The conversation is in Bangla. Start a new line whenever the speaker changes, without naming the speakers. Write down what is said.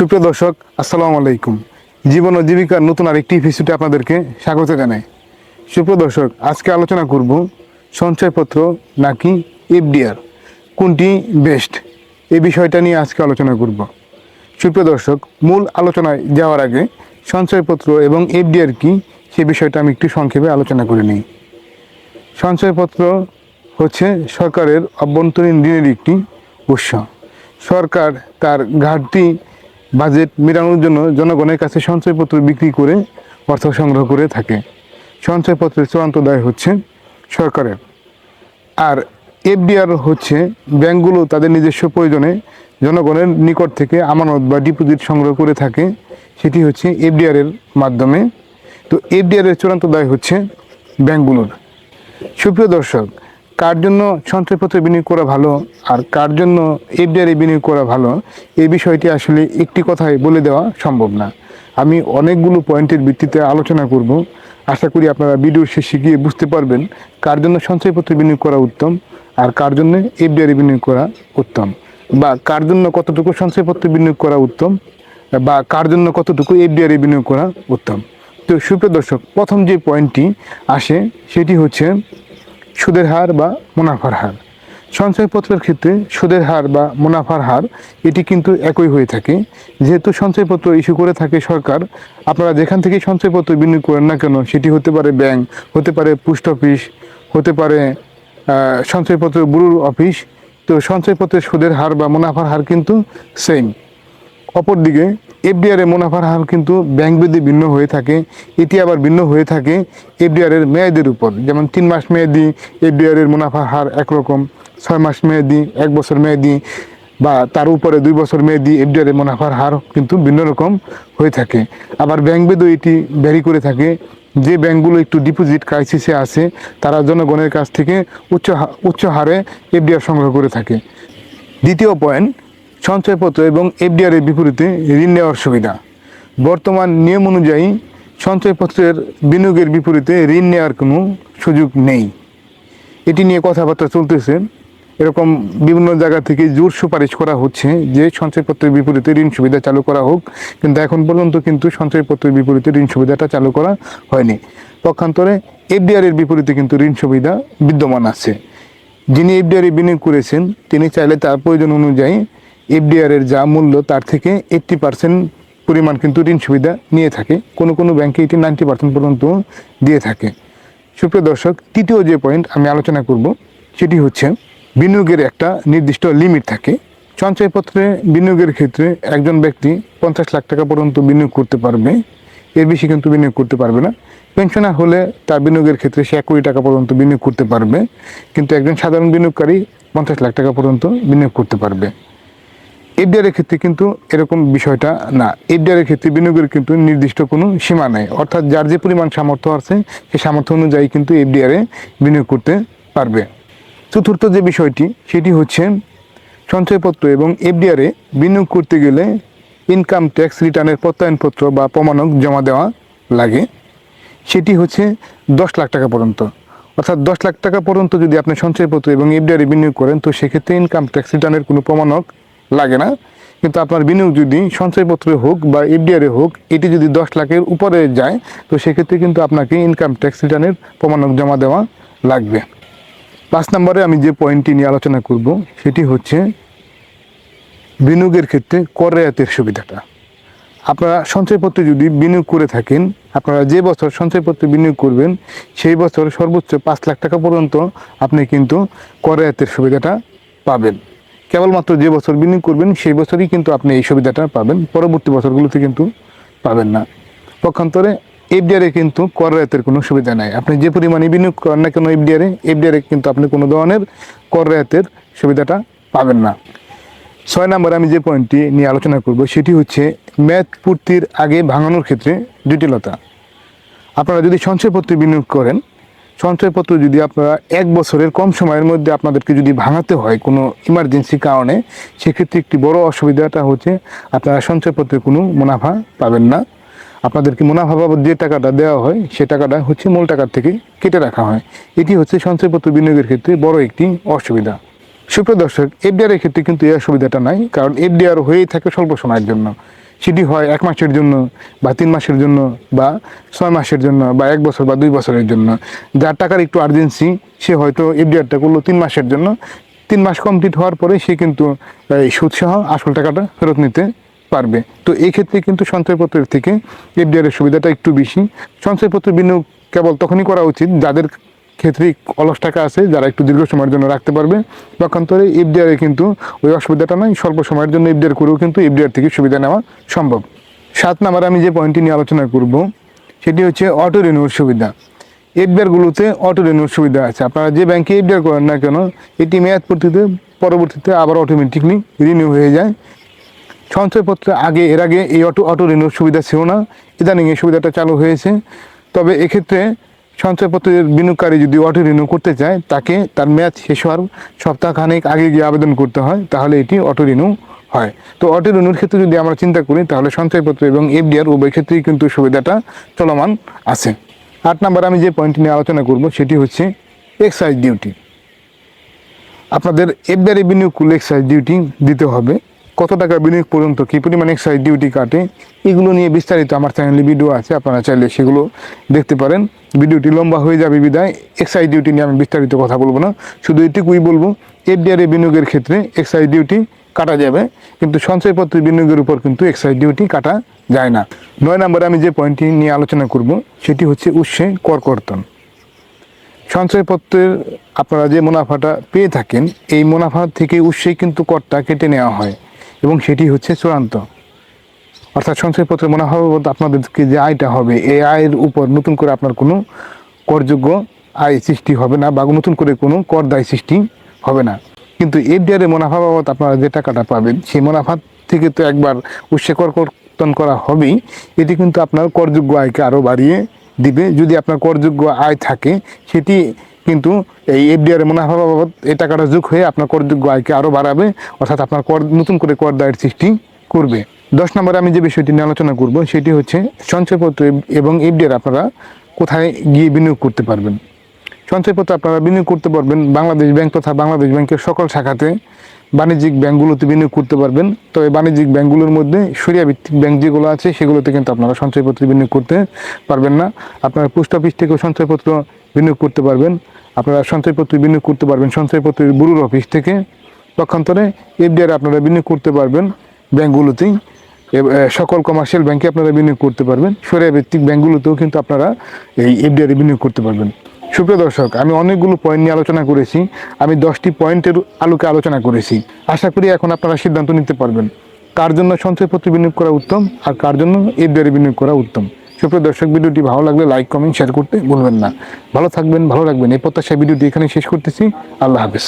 সুপ্রিয় দর্শক, আসসালামু আলাইকুম। জীবন ও জীবিকার নতুন আরেকটি এপিসোডে আপনাদেরকে স্বাগত জানাই। সুপ্রিয় দর্শক, আজকে আলোচনা করব সঞ্চয়পত্র নাকি এফডিআর? কোনটি বেস্ট এই বিষয়টা নিয়ে আজকে আলোচনা করব। সুপ্রিয় দর্শক, মূল আলোচনায় যাওয়ার আগে সঞ্চয়পত্র এবং এফডিআর কি? সে বিষয়টা আমি একটু সংক্ষেপে আলোচনা করে নিই। সঞ্চয়পত্র হচ্ছে সরকারের অভ্যন্তরীণ ঋণের একটি উৎস। সরকার তার ঘাটতি বাজেট মেটানোর জন্য জনগণের কাছে সঞ্চয়পত্র বিক্রি করে অর্থ সংগ্রহ করে থাকে। সঞ্চয়পত্রের চূড়ান্ত দায় হচ্ছে সরকারের। আর এফডিআর হচ্ছে ব্যাংকগুলো তাদের নিজস্ব প্রয়োজনে জনগণের নিকট থেকে আমানত বা ডিপোজিট সংগ্রহ করে থাকে। সেটি হচ্ছে এফডিআর এর মাধ্যমে। তো এফডিআর এর চূড়ান্ত দায় হচ্ছে ব্যাংকগুলোর। সুপ্রিয় দর্শক কার জন্য সঞ্চয়পত্রে বিনিয়োগ করা ভালো আর কার জন্য এফডিআরে বিনিয়োগ করা ভালো? এই বিষয়টি আসলে একটি কথায় বলে দেওয়া সম্ভব না। আমি অনেকগুলো পয়েন্টের ভিত্তিতে আলোচনা করব। আশা করি আপনারা ভিডিওর শেষে গিয়ে বুঝতে পারবেন কার জন্য সঞ্চয়পত্রে বিনিয়োগ করা উত্তম আর কার জন্য এফডিআরে বিনিয়োগ করা উত্তম। বা কার জন্য কতটুকু সঞ্চয়পত্রে বিনিয়োগ করা উত্তম বা কার জন্য কতটুকু এফডিআরে বিনিয়োগ করা উত্তম। তো সুপ্রিয় দর্শক, প্রথম যে পয়েন্টটি আসে সেটি হচ্ছে সুদের হার বা মুনাফার হার। সঞ্চয়পত্রের ক্ষেত্রে সুদের হার বা মুনাফার হার, এটি কিন্তু একই হয়ে থাকে। যেহেতু সঞ্চয়পত্র ইস্যু করে থাকে সরকার, আপনারা যেখান থেকে সঞ্চয়পত্র বিনিয়োগ করেন না কেন, সেটি হতে পারে ব্যাংক হতে পারে পোস্ট অফিস হতে পারে সঞ্চয়পত্র ব্যুরোর অফিস তো সঞ্চয়পত্রের সুদের হার বা মুনাফার হার কিন্তু সেম অপরদিকে এফডিআর এর মুনাফার হার কিন্তু ব্যাংক বেদে ভিন্ন হয়ে থাকে, এটি আবার ভিন্ন হয়ে থাকে এফডিআর এর মেয়াদের উপর। যেমন তিন মাস মেয়াদি এফডিআর এর মুনাফার হার একরকম, ছয় মাস মেয়াদি, এক বছর মেয়াদি, বা তার উপরে দুই বছর মেয়াদি এফডিআর এর মুনাফার হার কিন্তু ভিন্ন রকম হয়ে থাকে। আবার ব্যাংক বেদও এটি ভ্যারি করে থাকে, যে ব্যাংকগুলো একটু ডিপোজিট ক্রাইসিসে আছে, তারা জনগণের কাছ থেকে উচ্চ উচ্চ হারে এফডিআর সংগ্রহ করে থাকে। দ্বিতীয় পয়েন্ট সঞ্চয়পত্র এবং এফডিআর এর বিপরীতে ঋণ নেওয়ার সুবিধা। বর্তমান নিয়ম অনুযায়ী সঞ্চয়পত্রের বিনিয়োগের বিপরীতে ঋণ নেওয়ার কোনো সুযোগ নেই। এটি নিয়ে কথাবার্তা চলতেছে। এরকম বিভিন্ন জায়গা থেকে জোর সুপারিশ করা হচ্ছে যে সঞ্চয়পত্রের বিপরীতে ঋণ সুবিধা চালু করা হোক, কিন্তু এখন পর্যন্ত কিন্তু সঞ্চয়পত্রের বিপরীতে ঋণ সুবিধাটা চালু করা হয়নি। পক্ষান্তরে এফডিআর এর বিপরীতে কিন্তু ঋণ সুবিধা বিদ্যমান আছে। যিনি এফডিআর বিনিয়োগ করেছেন, তিনি চাইলে তার প্রয়োজন অনুযায়ী এফডিআর এর যা মূল্য, তার থেকে এইট্টি পার্সেন্ট পরিমাণ কিন্তু ঋণ সুবিধা নিয়ে থাকে। কোনো কোনো ব্যাংকে এটি নাইনটি পার্সেন্ট পর্যন্ত দিয়ে থাকে। সুপ্রিয় দর্শক, তৃতীয় যে পয়েন্ট আমি আলোচনা করব, সেটি হচ্ছে বিনিয়োগের একটা নির্দিষ্ট লিমিট থাকে। সঞ্চয়পত্রে বিনিয়োগের ক্ষেত্রে একজন ব্যক্তি পঞ্চাশ লাখ টাকা পর্যন্ত বিনিয়োগ করতে পারবে, এর বেশি কিন্তু বিনিয়োগ করতে পারবে না। পেনশনার হলে তার বিনিয়োগের ক্ষেত্রে সে এক কোটি টাকা পর্যন্ত বিনিয়োগ করতে পারবে, কিন্তু একজন সাধারণ বিনিয়োগকারী পঞ্চাশ লাখ টাকা পর্যন্ত বিনিয়োগ করতে পারবে। এফডিআর এর ক্ষেত্রে কিন্তু এরকম বিষয়টা না। এফডিআর এর ক্ষেত্রে বিনিয়োগের কিন্তু নির্দিষ্ট কোনো সীমা নেই। অর্থাৎ যার যে পরিমাণ সামর্থ্য আছে, সেই সামর্থ্য অনুযায়ী কিন্তু এফডিআর বিনিয়োগ করতে পারবে। চতুর্থ যে বিষয়টি, সেটি হচ্ছে সঞ্চয়পত্র এবং এফডিআরে বিনিয়োগ করতে গেলে ইনকাম ট্যাক্স রিটার্নের প্রত্যয়নপত্র বা প্রমাণক জমা দেওয়া লাগে। সেটি হচ্ছে দশ লাখ টাকা পর্যন্ত। অর্থাৎ দশ লাখ টাকা পর্যন্ত যদি আপনি সঞ্চয়পত্র এবং এফডিআর বিনিয়োগ করেন, তো সেক্ষেত্রে ইনকাম ট্যাক্স রিটার্নের কোনো প্রমাণক লাগে না। কিন্তু আপনার বিনিয়োগ যদি সঞ্চয়পত্রে হোক বা এফডিআর হোক, এটি যদি দশ লাখের উপরে যায়, তো সেক্ষেত্রে কিন্তু আপনাকে ইনকাম ট্যাক্স রিটার্নের প্রমাণক জমা দেওয়া লাগবে। পাঁচ নম্বরে আমি যে পয়েন্টটি নিয়ে আলোচনা করব, সেটি হচ্ছে বিনিয়োগের ক্ষেত্রে কর রেয়াতের সুবিধাটা। আপনারা সঞ্চয়পত্রে যদি বিনিয়োগ করে থাকেন, আপনারা যে বছর সঞ্চয়পত্রে বিনিয়োগ করবেন, সেই বছর সর্বোচ্চ পাঁচ লাখ টাকা পর্যন্ত আপনি কিন্তু কর রেয়াতের সুবিধাটা পাবেন। কেবলমাত্র যে বছর বিনিয়োগ করবেন, সেই বছরই কিন্তু আপনি এই সুবিধাটা পাবেন। পরবর্তী বছরগুলোতে কিন্তু পাবেন না। পক্ষান্তরে এফডিআরে কিন্তু কর রায়তের কোনো সুবিধা নাই। আপনি যে পরিমাণে বিনিয়োগ করেন না কেন এফডিআরে এফডিআরে কিন্তু আপনি কোনো ধরনের কর রায়তের সুবিধাটা পাবেন না। ছয় নম্বরে আমি যে পয়েন্টটি নিয়ে আলোচনা করব, সেটি হচ্ছে ম্যাথ পূর্তির আগে ভাঙানোর ক্ষেত্রে জটিলতা। আপনারা যদি সঞ্চয়পত্রে বিনিয়োগ করেন সঞ্চয়পত্র যদি আপনারা এক বছরের কম সময়ের মধ্যে আপনাদেরকে যদি ভাঙাতে হয় কোনো ইমার্জেন্সি কারণে, সেক্ষেত্রে একটি বড় অসুবিধাটা হচ্ছে আপনারা সঞ্চয়পত্রে কোনো মুনাফা পাবেন না। আপনাদেরকে মুনাফা বাবদ যে টাকাটা দেওয়া হয়, সে টাকাটা হচ্ছে মূল টাকার থেকে কেটে রাখা হয়। এটি হচ্ছে সঞ্চয়পত্র বিনিয়োগের ক্ষেত্রে বড় একটি অসুবিধা। সুপ্রিয় দর্শক এফডিআর এর ক্ষেত্রে কিন্তু এই অসুবিধাটা নাই, কারণ এফডিআর হয়েই থাকে স্বল্প সময়ের জন্য। সেটি হয় এক মাসের জন্য বা তিন মাসের জন্য বা ছয় মাসের জন্য বা এক বছর বা দুই বছরের জন্য। যার টাকার একটু আর্জেন্সি সে হয়তো এফডিআরটা করল তিন মাসের জন্য। তিন মাস কমপ্লিট হওয়ার পরে সে কিন্তু সুদসহ আসল টাকাটা ফেরত নিতে পারবে। তো এই ক্ষেত্রে কিন্তু সঞ্চয়পত্রের থেকে এফডিআর এর সুবিধাটা একটু বেশি। সঞ্চয়পত্র বিনিয়োগ কেবল তখনই করা উচিত যাদের ক্ষেত্রে অলস টাকা আছে, যারা একটু দীর্ঘ সময়ের জন্য রাখতে পারবে। পক্ষান্তরে এফডিআর কিন্তু ওই অসুবিধাটা নয় স্বল্প সময়ের জন্য এফডিআর করেও কিন্তু এফডিআর থেকে সুবিধা নেওয়া সম্ভব। সাত নাম্বার আমি যে পয়েন্টটি নিয়ে আলোচনা করব, সেটি হচ্ছে অটো রিনিউর সুবিধা। এফডিআরগুলোতে অটো রিনিউর সুবিধা আছে। আপনারা যে ব্যাংকে এফডিআর করেন না কেন, এটি মেয়াদ পূর্তিতে, পরবর্তীতে আবার অটোমেটিকলি রিনিউ হয়ে যায়। সঞ্চয়পত্রে আগে, এর আগে এই অটো অটো রিনিউর সুবিধা ছিল না। ইদানিং এই সুবিধাটা চালু হয়েছে। তবে এক্ষেত্রে সঞ্চয়পত্রের বিনিয়োগকারী যদি অটো রিনিউ করতে চায়, তাকে তার মেয়াদ শেষ হওয়ার সপ্তাহখানেক আগে গিয়ে আবেদন করতে হয়, তাহলে এটি অটো রিনিউ হয়। তো অটো রিনিউর ক্ষেত্রে যদি আমরা চিন্তা করি, তাহলে সঞ্চয়পত্র এবং এফডিআর উভয় ক্ষেত্রেই কিন্তু সুবিধাটা চলমান আছে। আট নাম্বার আমি যে পয়েন্ট নিয়ে আলোচনা করব, সেটি হচ্ছে এক্সাইজ ডিউটি আপনাদের এফডিআরে বিনিয়োগ করলে এক্সাইজ ডিউটি দিতে হবে। কত টাকা বিনিয়োগ পর্যন্ত, কী পরিমাণ এক্সাইজ ডিউটি কাটে, এগুলো নিয়ে বিস্তারিত আমার চ্যানেলে ভিডিও আছে, আপনারা চাইলে সেগুলো দেখতে পারেন। ভিডিওটি লম্বা হয়ে যাবে বিদায় এক্সাইজ ডিউটি নিয়ে আমি বিস্তারিত কথা বলব না, শুধু এটুকুই বলব এফডিআরে বিনিয়োগের ক্ষেত্রে এক্সাইজ ডিউটি কাটা যাবে, কিন্তু সঞ্চয়পত্র বিনিয়োগের উপর কিন্তু এক্সাইজ ডিউটি কাটা যায় না। নয় নম্বরে আমি যে পয়েন্টটি নিয়ে আলোচনা করব, সেটি হচ্ছে উৎসে করকর্তন। সঞ্চয়পত্রের আপনারা যে মুনাফাটা পেয়ে থাকেন, এই মুনাফা থেকে উৎসেই কিন্তু করটা কেটে নেওয়া হয়। এবং সেটি হচ্ছে চূড়ান্ত। অর্থাৎ সঞ্চয়পত্রের মুনাফা বাবদ আপনাদেরকে যে আয়টা হবে, এই আয়ের উপর নতুন করে আপনার কোনো করযোগ্য আয় সৃষ্টি হবে না বা নতুন করে কোনো কর দায় সৃষ্টি হবে না। কিন্তু এফডিআর মুনাফা বাবদ আপনারা যে টাকাটা পাবেন, সেই মুনাফা থেকে তো একবার উৎসে করকর্তন করা হবেই। এটি কিন্তু আপনার করযোগ্য আয়কে আরও বাড়িয়ে দিবে। যদি আপনার করযোগ্য আয় থাকে, সেটি কিন্তু এই এফডিআর মুনাফা বাবদ এই টাকাটা যোগ হয়ে আপনার করযোগ্য আয়কে আরও বাড়াবে, অর্থাৎ আপনার কর, নতুন করে কর দায়ের সৃষ্টি করবে। দশ নম্বরে আমি যে বিষয়টি নিয়ে আলোচনা করব, সেটি হচ্ছে সঞ্চয়পত্র এবং এফডিআর আপনারা কোথায় গিয়ে বিনিয়োগ করতে পারবেন। সঞ্চয়পত্র আপনারা বিনিয়োগ করতে পারবেন বাংলাদেশ ব্যাংক তথা বাংলাদেশ ব্যাংকের সকল শাখাতে। বাণিজ্যিক ব্যাংকগুলোতে বিনিয়োগ করতে পারবেন। তবে বাণিজ্যিক ব্যাংকগুলোর মধ্যে সরিয়া ভিত্তিক ব্যাংক যেগুলো আছে, সেগুলোতে কিন্তু আপনারা সঞ্চয়পত্র বিনিয়োগ করতে পারবেন না। আপনারা পোস্ট অফিস থেকেও সঞ্চয়পত্র বিনিয়োগ করতে পারবেন। আপনারা সঞ্চয়পত্র বিনিয়োগ করতে পারবেন সঞ্চয়পত্রের বুরুর অফিস থেকে। পক্ষান্তরে এফডিআর আপনারা বিনিয়োগ করতে পারবেন ব্যাংকগুলোতেই। সকল কমার্শিয়াল ব্যাংকে আপনারা বিনিয়োগ করতে পারবেন। সরিয়া ভিত্তিক ব্যাংকগুলোতেও কিন্তু আপনারা এই এফডিআর বিনিয়োগ করতে পারবেন। সুপ্রিয় দর্শক, আমি অনেকগুলো পয়েন্ট নিয়ে আলোচনা করেছি। আমি দশটি পয়েন্টের আলোকে আলোচনা করেছি। আশা করি এখন আপনারা সিদ্ধান্ত নিতে পারবেন। কার জন্য সঞ্চয়পত্র বিনিয়োগ করা উত্তম আর কার জন্য এর দ্বারে বিনিয়োগ করা উত্তম? সুপ্রিয় দর্শক, ভিডিওটি ভালো লাগলে লাইক কমেন্ট শেয়ার করতে ভুলবেন না। ভালো থাকবেন, ভালো রাখবেন। এই প্রত্যাশায় ভিডিওটি এখানে শেষ করতেছি। আল্লাহ হাফেজ।